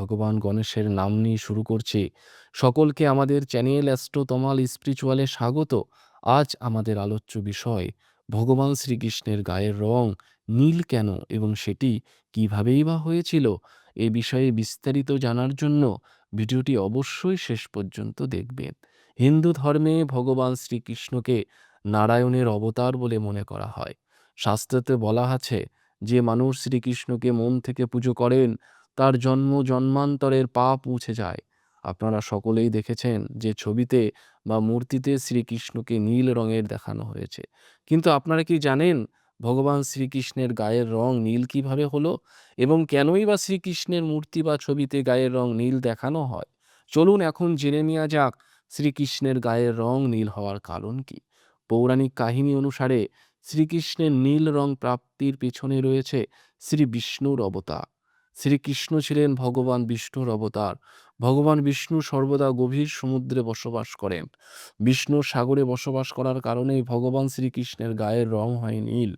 ভগবান গণেশের নাম নিয়ে শুরু করছি। সকলকে আমাদের চ্যানেল অ্যাস্ট্রো তমাল স্পিরিচুয়ালে স্বাগত। আজ আমাদের আলোচ্য বিষয়, ভগবান শ্রীকৃষ্ণের গায়ের রং নীল কেন এবং সেটি কিভাবেই বা হয়েছিল? এ বিষয়ে বিস্তারিত জানার জন্য ভিডিওটি অবশ্যই শেষ পর্যন্ত দেখবেন। হিন্দু ধর্মে ভগবান শ্রীকৃষ্ণকে নারায়ণের অবতার বলে মনে করা হয়। শাস্ত্রতে বলা আছে, যে মানুষ শ্রীকৃষ্ণকে মন থেকে পুজো করেন তার জন্ম জন্মান্তরের পাপ মুছে যায়। আপনারা সকলেই দেখেছেন যে ছবিতে বা মূর্তিতে শ্রীকৃষ্ণকে নীল রঙের দেখানো হয়েছে। কিন্তু আপনারা কি জানেন ভগবান শ্রীকৃষ্ণের গায়ের রং নীল কীভাবে হলো? এবং কেনই বা শ্রীকৃষ্ণের মূর্তি বা ছবিতে গায়ের রং নীল দেখানো হয়? চলুন এখন জেনে নেওয়া যাক শ্রীকৃষ্ণের গায়ের রং নীল হওয়ার কারণ কি। পৌরাণিক কাহিনী অনুসারে শ্রীকৃষ্ণের নীল রং প্রাপ্তির পেছনে রয়েছে শ্রী বিষ্ণুর অবতার। শ্রীকৃষ্ণ ছিলেন ভগবান বিষ্ণুর অবতার। ভগবান বিষ্ণু সর্বদা গভীর সমুদ্রে বসবাস করেন। বিষ্ণু সাগরে বসবাস করার কারণেই ভগবান শ্রীকৃষ্ণের গায়ের রং হয় নীল।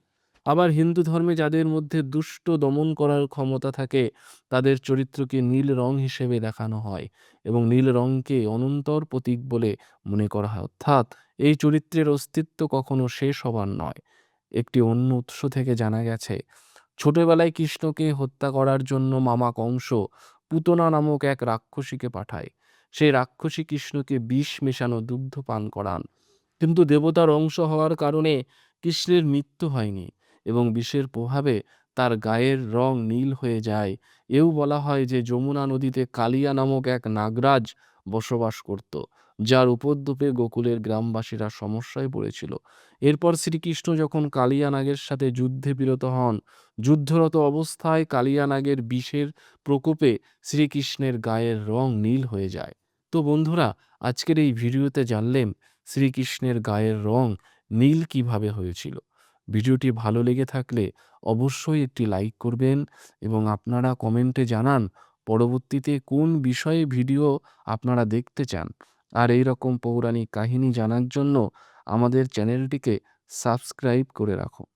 আবার হিন্দু ধর্মে যাদের মধ্যে দুষ্ট দমন করার ক্ষমতা থাকে, তাদের চরিত্রকে নীল রং হিসেবে দেখানো হয় এবং নীল রংকে অনন্তর প্রতীক বলে মনে করা হয়। অর্থাৎ এই চরিত্রের অস্তিত্ব কখনো শেষ হবার নয়। একটি অন্য উৎস থেকে জানা গেছে ছোটবেলায় কৃষ্ণকে হত্যা করার জন্য মামা কংস পুতনা নামক এক রাক্ষসীকে পাঠায়। সেই রাক্ষসী কৃষ্ণকে বিষ মেশানো দুগ্ধ পান করান। কিন্তু দেবতার অংশ হওয়ার কারণে কৃষ্ণের মৃত্যু হয়নি এবং বিষের প্রভাবে তার গায়ের রং নীল হয়ে যায়। এও বলা হয় যে যমুনা নদীতে কালিয়া নামক এক নাগরাজ বসবাস করত। যার উপদ্রবে গোকুলের গ্রামবাসীরা সমস্যায় পড়েছিল। এরপর শ্রীকৃষ্ণ যখন কালিয়ানাগের সাথে যুদ্ধে বিরত হন, যুদ্ধরত অবস্থায় কালিয়ানাগের বিষের প্রকোপে শ্রীকৃষ্ণের গায়ের রং নীল হয়ে যায়। তো বন্ধুরা, আজকের এই ভিডিওতে জানলেন শ্রীকৃষ্ণের গায়ের রং নীল কীভাবে হয়েছিল। ভিডিওটি ভালো লেগে থাকলে অবশ্যই একটি লাইক করবেন এবং আপনারা কমেন্টে জানান পরবর্তীতে কোন বিষয়ে ভিডিও আপনারা দেখতে চান? আর এই রকম পৌরাণিক কাহিনী জানার জন্য আমাদের চ্যানেলটিকে সাবস্ক্রাইব করে রাখুন